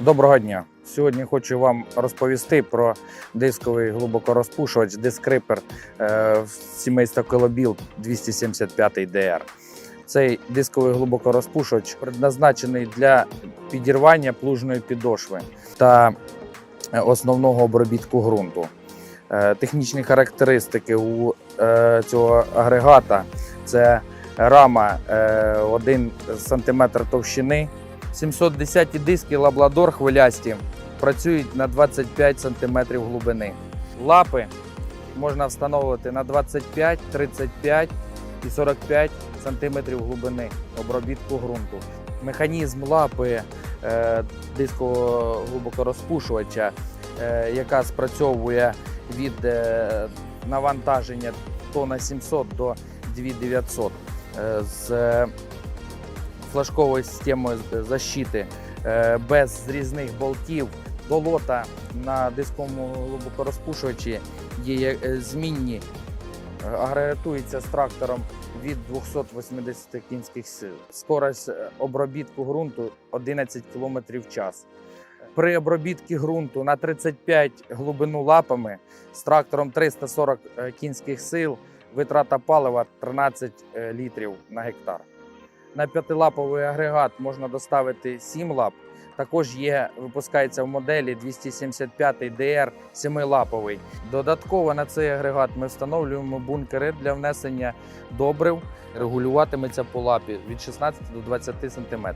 Доброго дня! Сьогодні хочу вам розповісти про дисковий глибокорозпушувач дискрипер сімейства Колобіл 275 DR. Цей дисковий глибокорозпушувач предназначений для підірвання плужної підошви та е, основного обробітку ґрунту. Е, Технічні характеристики у е, цього агрегата це рама е, 1 см товщини, 710 диски лабладор хвилясті працюють на 25 см глибини. Лапи можна встановити на 25, 35 і 45 см глибини обробітку ґрунту. Механізм лапи е, дискового глибокорозпушувача, е, яка спрацьовує від е, навантаження тонна 700 до 2900 е, з флажковою системою защити е, без зрізних болтів. Долота на дисковому глибокорозпушувачі є е, змінні, е, агрегатується з трактором від 280 кінських сил. Скорость обробітку ґрунту 11 км в час. При обробітці ґрунту на 35 глибину лапами з трактором 340 е, кінських сил витрата палива 13 е, літрів на гектар. На п'ятилаповий агрегат можна доставити 7 лап. Також є, випускається в моделі 275 dr 7-лаповий. Додатково на цей агрегат ми встановлюємо бункери для внесення добрив. Регулюватиметься по лапі від 16 до 20 см.